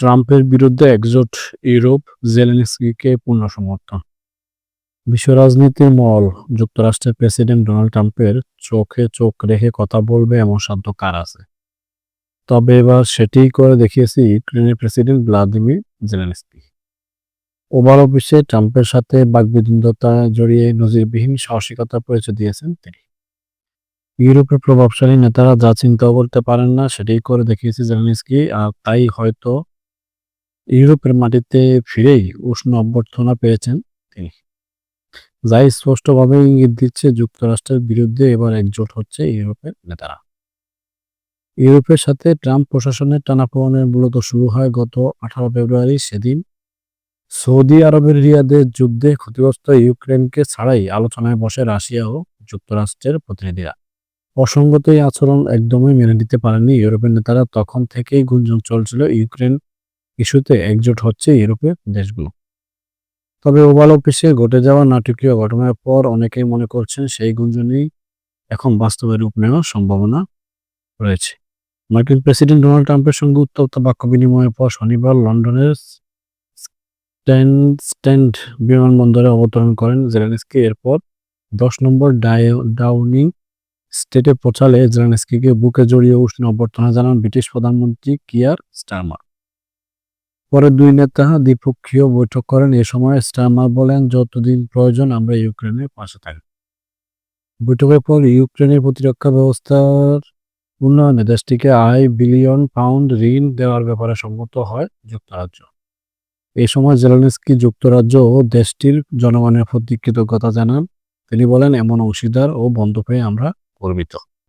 ট্রাম্পের বিরুদ্ধে একজোট ইউরোপ জেলেনস্কিকে পূর্ণ সমর্থন বিশ্ব রাজনীতির মল যুক্তরাষ্ট্রের প্রেসিডেন্ট ডোনাল্ড ট্রাম্পের চোখে চোখ রেখে কথা বলবে এমন সাধ্য কার আছে? তবে এবার সেটিই করে দেখিয়েছে ইউক্রেনের প্রেসিডেন্ট ভ্লাদিমির জেলেনস্কি। ওভার অফিসে ট্রাম্পের সাথে বাগবিতণ্ডতা জড়িয়ে নজিরবিহীন সাহসিকতার পরিচয় দিয়েছেন তিনি। ইউরোপের প্রভাবশালী নেতারা যা চিন্তাও করতে পারেন না, সেটাই করে দেখিয়েছে জেলেনস্কি, আর তাই হয়তো ইউরোপের মাটিতে ফিরেই উষ্ণ অভ্যর্থনা পেয়েছেন তিনি। যা স্পষ্টভাবে ইঙ্গিত দিচ্ছে যুক্তরাষ্ট্রের বিরুদ্ধে এবার একজোট হচ্ছে ইউরোপের নেতারা। ইউরোপের সাথে ট্রাম্প প্রশাসনের টানাপোড়েনের মূলত শুরু হয় গত আঠারো ফেব্রুয়ারি সেদিন। সৌদি আরবের রিয়াদের যুদ্ধে ক্ষতিগ্রস্ত ইউক্রেনকে ছাড়াই আলোচনায় বসে রাশিয়া ও যুক্তরাষ্ট্রের প্রতিনিধিরা। অসঙ্গত এই আচরণ একদমই মেনে নিতে পারেনি ইউরোপের নেতারা। তখন থেকেই গুঞ্জন চলছিল ইউক্রেন ইস্যুতে একজোট হচ্ছে ইউরোপের দেশগুলো। তবে ওভাল অফিসে ঘটে যাওয়া নাটকীয় ঘটনার পর অনেকেই মনে করছেন সেই গুঞ্জনই এখন বাস্তবে রূপ নেওয়ার সম্ভাবনা রয়েছে। মার্কিন প্রেসিডেন্ট ডোনাল্ড ট্রাম্পের সঙ্গে উত্তপ্ত বাক্য বিনিময়ের পর শনিবার লন্ডনের স্ট্যান্ড বিমানবন্দরে অবতরণ করেন জেলেনস্কি। এরপর দশ নম্বর ডাউনিং স্টেটে পৌঁছালে জেলেনস্কিকে বুকে জড়িয়ে উষ্ণ অভ্যর্থনা জানান ব্রিটিশ প্রধানমন্ত্রী কিয়ার স্টারমার। পরে দুই নেতা দ্বিপক্ষীয় বৈঠক করেন। এ সময় স্টারমার বলেন, যতদিন প্রয়োজন, আমরা ইউক্রেনের পাশে থাকব। বৈঠকের পর ইউক্রেনের প্রতিরক্ষা ব্যবস্থার উন্নয়নে দেশটিকে আড়াই বিলিয়ন পাউন্ড ঋণ দেওয়ার ব্যাপারে সম্মত হয় যুক্তরাজ্য। এই সময় জেলেনস্কি যুক্তরাজ্য ও দেশটির জনগণের প্রতি কৃতজ্ঞতা জানান। তিনি বলেন, এমন অংশীদার ও বন্ধ পেয়ে আমরা গর্বিত।